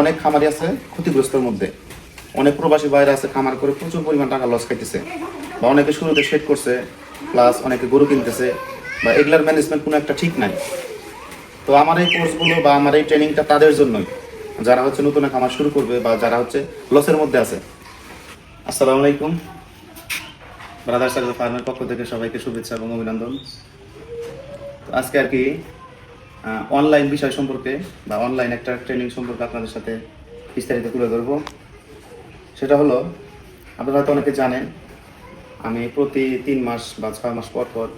অনেক খামারি আছে ক্ষতিগ্রস্তের মধ্যে। অনেক প্রবাসী বাইরে আছে খামার করে প্রচুর পরিমাণ টাকা লস খাইতেছে। বা অনেকে শুরুতে শেড করছে প্লাস অনেকে গরু কিনতেছে, বা এগুলার ম্যানেজমেন্ট কোনো একটা ঠিক নাই। তো আমার এই কোর্সগুলো বা আমার এই ট্রেনিংটা তাদের জন্যই। যারা হচ্ছে নতুন খামার শুরু করবে বা যারা হচ্ছে লসের মধ্যে আছে। আসসালামু আলাইকুম। ব্রাদার সার্ভিস ফার্মের পক্ষ থেকে সবাইকে শুভেচ্ছা এবং অভিনন্দন। আজকে আর কি অনলাইন বিষয় সম্পর্কে বা অনলাইন একটা ট্রেনিং সম্পর্কে আপনাদের সাথে বিস্তারিত তুলে ধরবো। সেটা হলো, আপনারা হয়তো অনেকে জানেন, আমি প্রতি তিন মাস বা ছয় মাস পর পর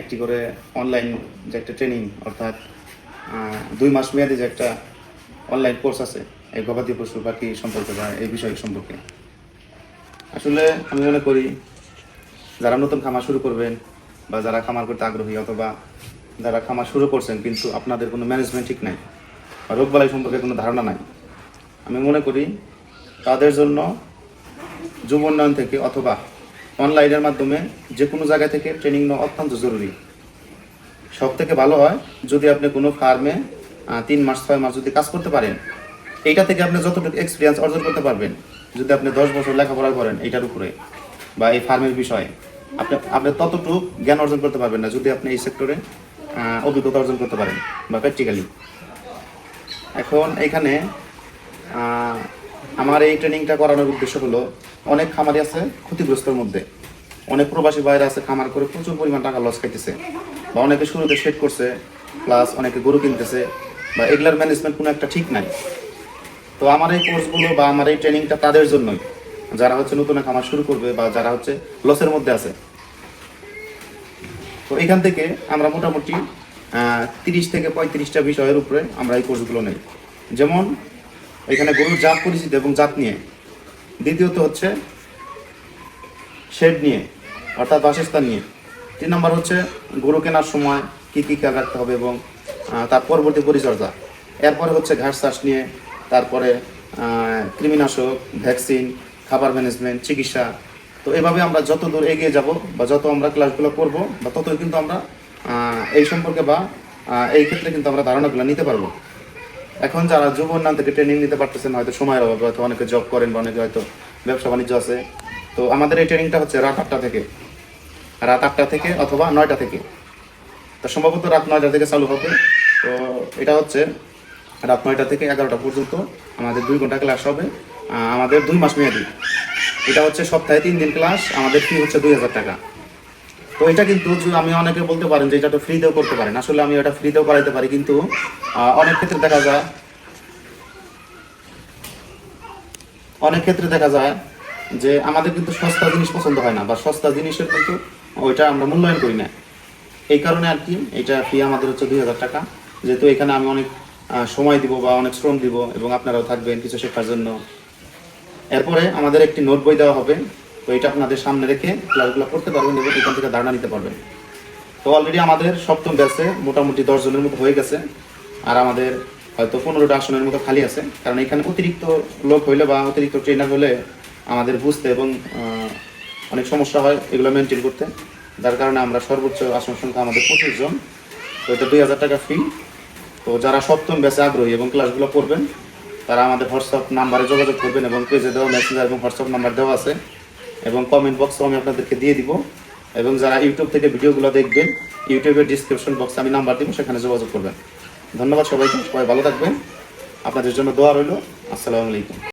একটি করে অনলাইন যে একটা ট্রেনিং অর্থাৎ দুই মাস মেয়াদি যে একটা অনলাইন কোর্স আছে, এই গবাদি পশু পাখি সম্পর্কে বা এই বিষয় সম্পর্কে। আসলে আমি মনে করি, যারা নতুন খামার শুরু করবেন বা যারা খামার করতে আগ্রহী অথবা যারা খামার শুরু করছেন, কিন্তু আপনাদের কোনো ম্যানেজমেন্ট ঠিক নাই। বা রোগবালাই সম্পর্কে কোনো ধারণা নাই। আমি মনে করি তাদের জন্য যুব উন্নয়ন থেকে অথবা অনলাইনের মাধ্যমে যে কোনো জায়গা থেকে ট্রেনিং নেওয়া অত্যন্ত জরুরি। সব থেকে ভালো হয় যদি আপনি কোনো ফার্মে তিন মাস, ছয় মাস যদি কাজ করতে পারেন, এইটা থেকে আপনি যতটুকু এক্সপিরিয়েন্স অর্জন করতে পারবেন, যদি আপনি দশ বছর লেখাপড়া করেন এইটার উপরে বা এই ফার্মের বিষয়ে, আপনি আপনি ততটুকু জ্ঞান অর্জন করতে পারবেন না যদি আপনি এই সেক্টরে অভিজ্ঞতা অর্জন করতে পারেন বা প্র্যাকটিক্যালি এখন এখানে আমার এই ট্রেনিংটা করানোর উদ্দেশ্য হলো, অনেক খামারি আছে ক্ষতিগ্রস্তের মধ্যে। অনেক প্রবাসী বাইরে আছে খামার করে প্রচুর পরিমাণ টাকা লস খাইতেছে। বা অনেকে শুরুতে শেড করছে প্লাস অনেকে গরু কিনতেছে, বা এগুলার ম্যানেজমেন্ট কোনো একটা ঠিক নাই। তো আমার এই কোর্সগুলো বা আমার এই ট্রেনিংটা তাদের জন্যই। যারা হচ্ছে নতুন খামার শুরু করবে বা যারা হচ্ছে লসের মধ্যে আছে। তো এখান থেকে আমরা মোটামুটি তিরিশ থেকে পঁয়ত্রিশটা বিষয়ের উপরে আমরা এই কোর্সগুলো নেই। যেমন এখানে গরুর জাত পরিচিতি এবং জাত নিয়ে। দ্বিতীয়ত হচ্ছে শেড নিয়ে, অর্থাৎ বাসস্থান নিয়ে। তিন নম্বর হচ্ছে গরু কেনার সময় কী কী খেয়াল রাখতে হবে এবং তার পরবর্তী পরিচর্যা। এরপরে হচ্ছে ঘাস চাষ নিয়ে, তারপরে কৃমিনাশক, ভ্যাকসিন, খাবার ম্যানেজমেন্ট, চিকিৎসা তো এভাবে আমরা যত দূর এগিয়ে যাব বা যত আমরা ক্লাসগুলো করব বা ততই কিন্তু আমরা এই সম্পর্কে বা এই ক্ষেত্রে কিন্তু আমরা ধারণাগুলো নিতে পারব। এখন যারা যুব উন্নয়ন থেকে ট্রেনিং নিতে পারতেছেন, হয়তো সময়ের অভাবে, হয়তো অনেকে জব করেন বা অনেকে হয়তো ব্যবসা বাণিজ্য আছে। তো আমাদের এই ট্রেনিংটা হচ্ছে রাত আটটা থেকে। রাত আটটা থেকে অথবা নয়টা থেকে। তো সম্ভবত রাত নয়টা থেকে চালু হবে। তো এটা হচ্ছে রাত নয়টা থেকে এগারোটা পর্যন্ত আমাদের দুই ঘণ্টা ক্লাস হবে। আমাদের দুই মাস মেয়াদি। এটা হচ্ছে সপ্তাহে তিন দিন ক্লাস আমাদের ফি হচ্ছে দুই হাজার টাকা। তো এটা কিন্তু আমি অনেকে বলতে পারেন যে এটা তো ফ্রিতেও করতে পারেন। আসলে আমি এটা ফ্রিতেও করাইতে পারি, কিন্তু অনেক ক্ষেত্রে দেখা যায় অনেক ক্ষেত্রে দেখা যায় যে আমাদের কিন্তু সস্তা জিনিস পছন্দ হয় না, বা সস্তা জিনিসের কিন্তু ওইটা আমরা মূল্যায়ন করি না। এই কারণে আর কি, এটা ফি আমাদের হচ্ছে দুই হাজার টাকা। যেহেতু এখানে আমি অনেক সময় দিব বা অনেক শ্রম দিব এবং আপনারাও থাকবেন কিছু শেখার জন্য। এরপরে আমাদের একটি নোট বই দেওয়া হবে। তো এটা আপনাদের সামনে রেখে ক্লাসগুলো করতে পারবেন এবং এখান থেকে ধারণা নিতে পারবেন। তো অলরেডি আমাদের সপ্তম ব্যাচে মোটামুটি দশ জনের মতো হয়ে গেছে। আর আমাদের হয়তো পনেরোটা আসনের মতো খালি আছে। কারণ এখানে অতিরিক্ত লোক হইলে বা অতিরিক্ত ট্রেনার হলে আমাদের বুঝতে এবং অনেক সমস্যা হয় এগুলো মেনটেন করতে। যার কারণে আমরা সর্বোচ্চ আসন সংখ্যা আমাদের পঁচিশ জন। তো এটা দুই হাজার টাকা ফি তো যারা সপ্তম ব্যাচে আগ্রহী এবং ক্লাসগুলো করবেন তারা আমাদের হোয়াটসঅ্যাপ নাম্বারে যোগাযোগ করবেন এবং পেজে দেওয়া মেসেঞ্জার এবং হোয়াটসঅ্যাপ নাম্বার দেওয়া আছে। এবং কমেন্ট বক্সও আমি আপনাদেরকে দিয়ে দিব। এবং যারা ইউটিউব থেকে ভিডিওগুলো দেখবেন ইউটিউবের ডিসক্রিপশন বক্সে আমি নাম্বার দিব, সেখানে যোগাযোগ করবেন। ধন্যবাদ সবাইকে, সবাই ভালো থাকবেন। আপনাদের জন্য দোয়া রইল। আসসালামু আলাইকুম।